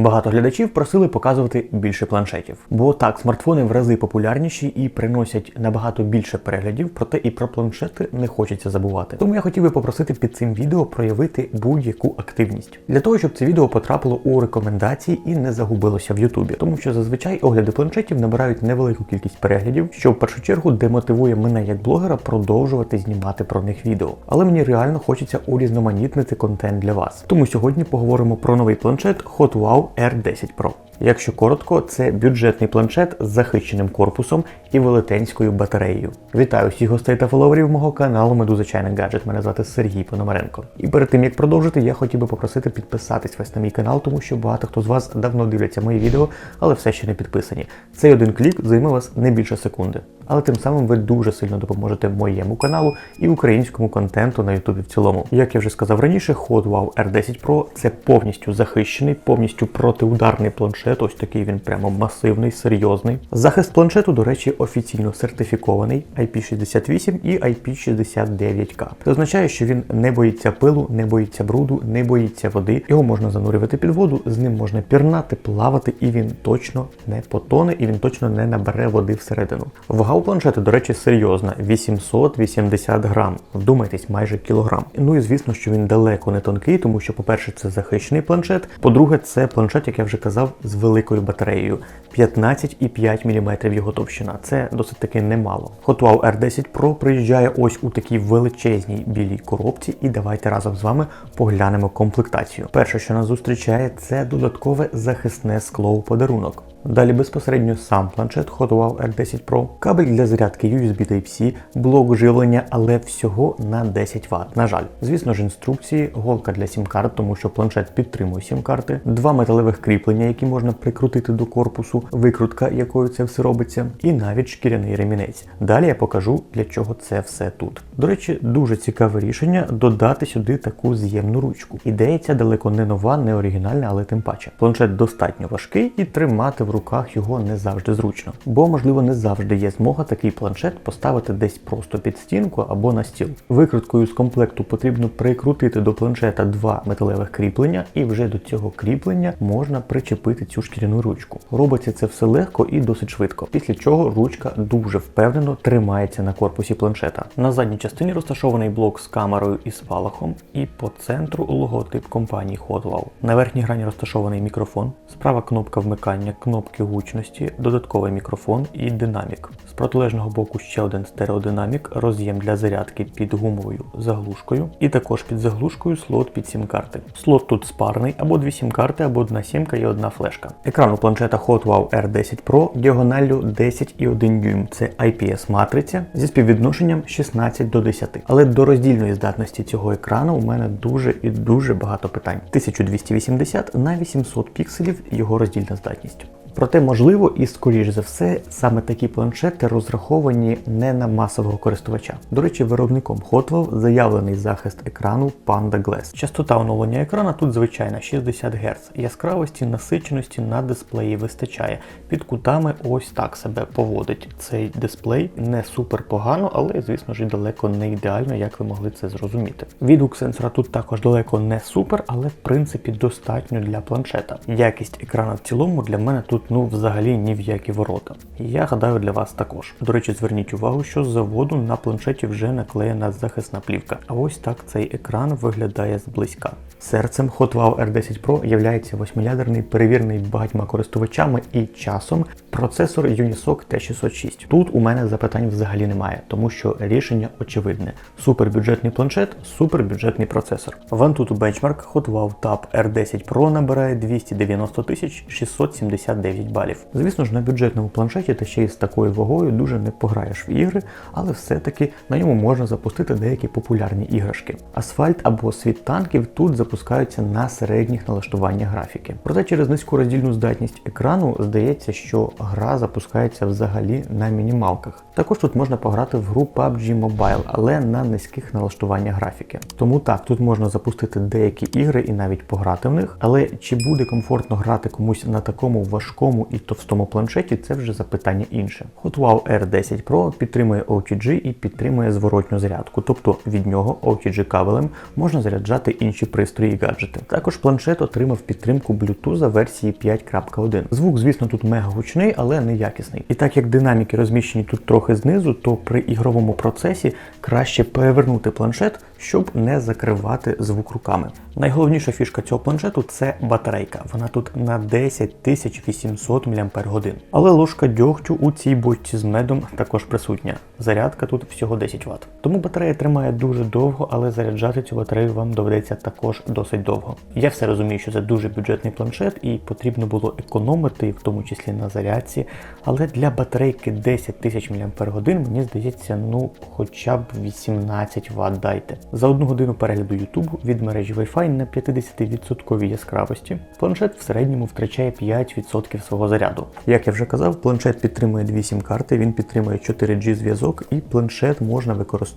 Багато глядачів просили показувати більше планшетів, бо так смартфони в рази популярніші і приносять набагато більше переглядів, проте і про планшети не хочеться забувати. Тому я хотів би попросити під цим відео проявити будь-яку активність для того, щоб це відео потрапило у рекомендації і не загубилося в Ютубі, тому що зазвичай огляди планшетів набирають невелику кількість переглядів, що в першу чергу демотивує мене як блогера продовжувати знімати про них відео. Але мені реально хочеться урізноманітнити контент для вас. Тому сьогодні поговоримо про новий планшет HotWow R10 Pro. Якщо коротко, це бюджетний планшет з захищеним корпусом і велетенською батареєю. Вітаю всіх гостей та фоловерів мого каналу Медуза Чайний Гаджет. Мене звати Сергій Пономаренко. І перед тим як продовжити, я хотів би попросити підписатись весь на мій канал, тому що багато хто з вас давно дивляться мої відео, але все ще не підписані. Цей один клік займе вас не більше секунди. Але тим самим ви дуже сильно допоможете моєму каналу і українському контенту на Ютубі в цілому. Як я вже сказав раніше, HotWow R10 Pro це повністю захищений, повністю протиударний планшет. Ось такий він прямо масивний, серйозний. Захист планшету, до речі, офіційно сертифікований IP68 і IP69K. Це означає, що він не боїться пилу, не боїться бруду, не боїться води. Його можна занурювати під воду, з ним можна пірнати, плавати, і він точно не потоне, і він точно не набере води всередину. Вага у планшету, до речі, серйозна 880 грам. Вдумайтесь, майже кілограм. Ну і звісно, що він далеко не тонкий, тому що, по-перше, це захищений планшет. По-друге, це планшет, як я вже казав, з великою батареєю 15,5 мм його товщина. Це досить таки немало. HotWow R10 Pro приїжджає ось у такій величезній білій коробці, і давайте разом з вами поглянемо комплектацію. Перше, що нас зустрічає, це додаткове захисне скло у подарунок. Далі безпосередньо сам планшет HotWow R10 Pro, кабель для зарядки USB Type-C, блок живлення, але всього на 10 Вт. На жаль, звісно ж, інструкції, голка для сім-карт, тому що планшет підтримує сім-карти, два металевих кріплення, які можна прикрутити до корпусу, викрутка, якою це все робиться, і навіть шкіряний ремінець. Далі я покажу, для чого це все тут. До речі, дуже цікаве рішення додати сюди таку з'ємну ручку. Ідея ця далеко не нова, не оригінальна, але тим паче. Планшет достатньо важкий і тримати в руках його не завжди зручно. Бо, можливо, не завжди є змога такий планшет поставити десь просто під стінку або на стіл. Викруткою з комплекту потрібно прикрутити до планшета два металевих кріплення, і вже до цього кріплення можна причепити цю шкіряну ручку. Робиться це все легко і досить швидко, після чого ручка дуже впевнено тримається на корпусі планшета. На задній частині розташований блок з камерою і спалахом, і по центру логотип компанії HotWow. На верхній грані розташований мікрофон, справа кнопка вмикання, кнопки гучності, додатковий мікрофон і динамік. З протилежного боку ще один стереодинамік, роз'єм для зарядки під гумовою заглушкою, і також під заглушкою слот під сім-карти. Слот тут спарний, або дві сім-карти, або одна сімка і одна флешка. Екран у планшета HotWow R10 Pro діагоналлю 10,1 дюйм. Це IPS матриця зі співвідношенням 16 до 10. Але до роздільної здатності цього екрану у мене дуже і дуже багато питань. 1280 на 800 пікселів його роздільна здатність. Проте, можливо, і скоріш за все, саме такі планшети розраховані не на масового користувача. До речі, виробником HotWow заявлений захист екрану Panda Glass. Частота оновлення екрана тут звичайна 60 Гц. Яскравості, насиченості на дисплеї вистачає. Під кутами ось так себе поводить. Цей дисплей не супер погано, але, звісно ж, далеко не ідеально, як ви могли це зрозуміти. Відгук сенсора тут також далеко не супер, але в принципі достатньо для планшета. Якість екрана в цілому для мене тут ну взагалі ні в які ворота. Я гадаю для вас також. До речі, зверніть увагу, що з заводу на планшеті вже наклеєна захисна плівка. А ось так цей екран виглядає зблизька. Серцем HotWow R10 Pro являється восьмиядерний, перевірений багатьма користувачами і часом процесор Unisoc T606. Тут у мене запитань взагалі немає, тому що рішення очевидне: супербюджетний планшет, супербюджетний процесор. В Antutu Benchmark HotWow Tab R10 Pro набирає 290 679 балів. Звісно ж, на бюджетному планшеті та ще й з такою вагою дуже не пограєш в ігри, але все-таки на ньому можна запустити деякі популярні іграшки. Асфальт або світ танків тут запускаються на середніх налаштуваннях графіки. Проте через низьку роздільну здатність екрану здається, що гра запускається взагалі на мінімалках. Також тут можна пограти в гру PUBG Mobile, але на низьких налаштуваннях графіки. Тому так, тут можна запустити деякі ігри і навіть пограти в них, але чи буде комфортно грати комусь на такому важкому важкому і товстому планшеті це вже запитання інше. HotWow R10 Pro підтримує OTG і підтримує зворотню зарядку, тобто від нього OTG кабелем можна заряджати інші пристрої і гаджети. Також планшет отримав підтримку Bluetooth версії 5.1. Звук, звісно, тут мега гучний, але не якісний. І так як динаміки розміщені тут трохи знизу, то при ігровому процесі краще перевернути планшет, щоб не закривати звук руками. Найголовніша фішка цього планшету це батарейка. Вона тут на 10800 мАч. Але ложка дьогтю у цій бочці з медом також присутня. Зарядка тут всього 10 Вт. Тому батарея тримає дуже довго, але заряджати цю батарею вам доведеться також досить довго. Я все розумію, що це дуже бюджетний планшет і потрібно було економити, в тому числі на зарядці. Але для батарейки 10 тисяч мАч, мені здається, ну хоча б 18 Вт дайте. За одну годину перегляду YouTube від мережі Wi-Fi на 50% яскравості планшет в середньому втрачає 5% свого заряду. Як я вже казав, планшет підтримує дві сім-карти, він підтримує 4G зв'язок, і планшет можна використовувати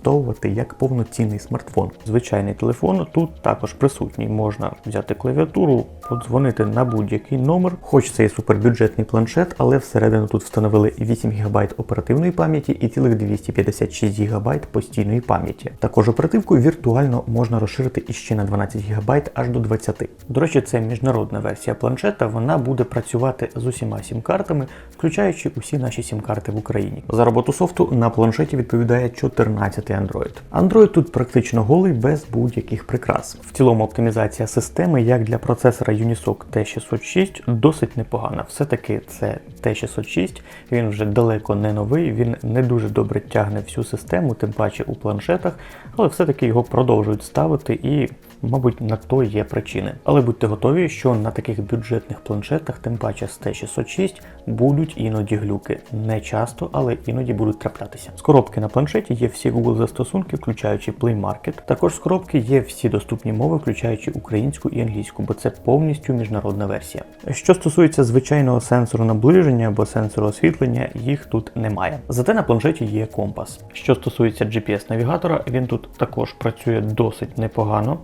як повноцінний смартфон. Звичайний телефон тут також присутній. Можна взяти клавіатуру, подзвонити на будь-який номер. Хоч це і супербюджетний планшет, але всередину тут встановили 8 ГБ оперативної пам'яті і цілих 256 ГБ постійної пам'яті. Також оперативку віртуально можна розширити іще на 12 ГБ аж до 20. До речі, це міжнародна версія планшета. Вона буде працювати з усіма сім-картами, включаючи усі наші сім-карти в Україні. За роботу софту на планшеті відповідає 14 Android. Android тут практично голий без будь-яких прикрас. В цілому оптимізація системи, як для процесора Unisoc T606, досить непогана. Все-таки це T606, він вже далеко не новий, він не дуже добре тягне всю систему, тим паче у планшетах, але все-таки його продовжують ставити і. Мабуть, на то є причини. Але будьте готові, що на таких бюджетних планшетах, тим паче з T606, будуть іноді глюки. Не часто, але іноді будуть траплятися. З коробки на планшеті є всі Google застосунки, включаючи Play Market. Також з коробки є всі доступні мови, включаючи українську і англійську, бо це повністю міжнародна версія. Що стосується звичайного сенсору наближення або сенсору освітлення, їх тут немає. Зате на планшеті є компас. Що стосується GPS-навігатора, він тут також працює досить непогано.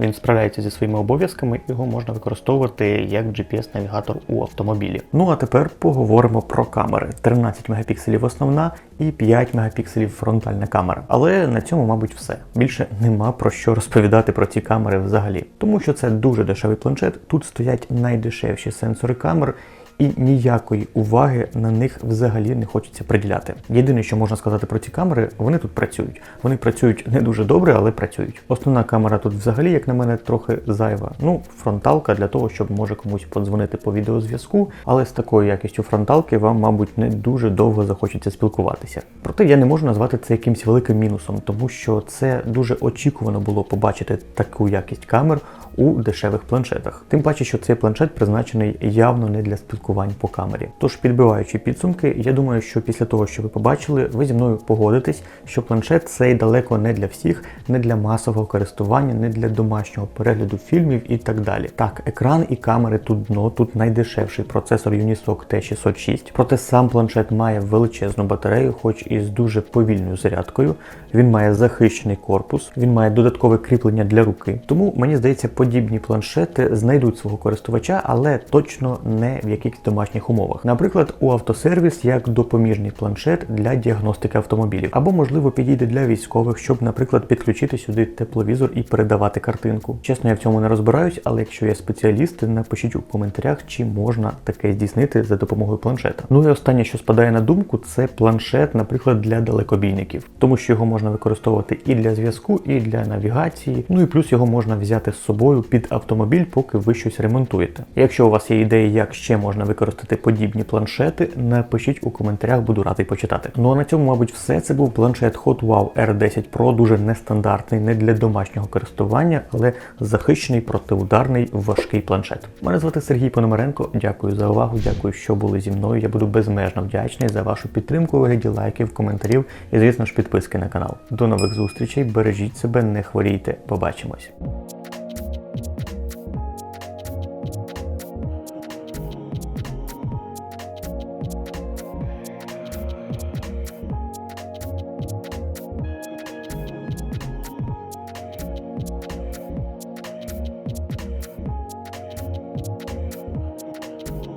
Він справляється зі своїми обов'язками, його можна використовувати як GPS-навігатор у автомобілі. Ну а тепер поговоримо про камери: 13 мегапікселів основна і 5 мегапікселів фронтальна камера. Але на цьому, мабуть, все. Більше нема про що розповідати про ці камери взагалі, тому що це дуже дешевий планшет. Тут стоять найдешевші сенсори камер і ніякої уваги на них взагалі не хочеться приділяти. Єдине, що можна сказати про ці камери, вони тут працюють. Вони працюють не дуже добре, але працюють. Основна камера тут взагалі, як на мене, трохи зайва. Ну, фронталка для того, щоб може комусь подзвонити по відеозв'язку, але з такою якістю фронталки вам, мабуть, не дуже довго захочеться спілкуватися. Проте я не можу назвати це якимось великим мінусом, тому що це дуже очікувано було побачити таку якість камер у дешевих планшетах. Тим паче, що цей планшет призначений явно не для спілкувань по камері. Тож, підбиваючи підсумки, я думаю, що після того, що ви побачили, ви зі мною погодитесь, що планшет цей далеко не для всіх, не для масового користування, не для домашнього перегляду фільмів і так далі. Так, екран і камери тут дно, тут найдешевший процесор Unisoc T606, проте сам планшет має величезну батарею, хоч і з дуже повільною зарядкою. Він має захищений корпус, він має додаткове кріплення для руки. Тому мені здається, подібні планшети знайдуть свого користувача, але точно не в якихось домашніх умовах. Наприклад, у автосервіс як допоміжний планшет для діагностики автомобілів, або, можливо, підійде для військових, щоб, наприклад, підключити сюди тепловізор і передавати картинку. Чесно, я в цьому не розбираюсь, але якщо є спеціалісти, напишіть у коментарях, чи можна таке здійснити за допомогою планшета. Ну і останнє, що спадає на думку, це планшет, наприклад, для далекобійників, тому що його можна використовувати і для зв'язку, і для навігації. Ну і плюс його можна взяти з собою собою під автомобіль, поки ви щось ремонтуєте. Якщо у вас є ідеї, як ще можна використати подібні планшети, напишіть у коментарях, буду радий почитати. Ну а на цьому, мабуть, все. Це був планшет HotWow R10 Pro, дуже нестандартний, не для домашнього користування, але захищений протиударний важкий планшет. Мене звати Сергій Пономаренко. Дякую за увагу, дякую, що були зі мною. Я буду безмежно вдячний за вашу підтримку вигляді лайків, коментарів і, звісно ж, підписки на канал. До нових зустрічей, бережіть себе, не хворійте. Побачимось.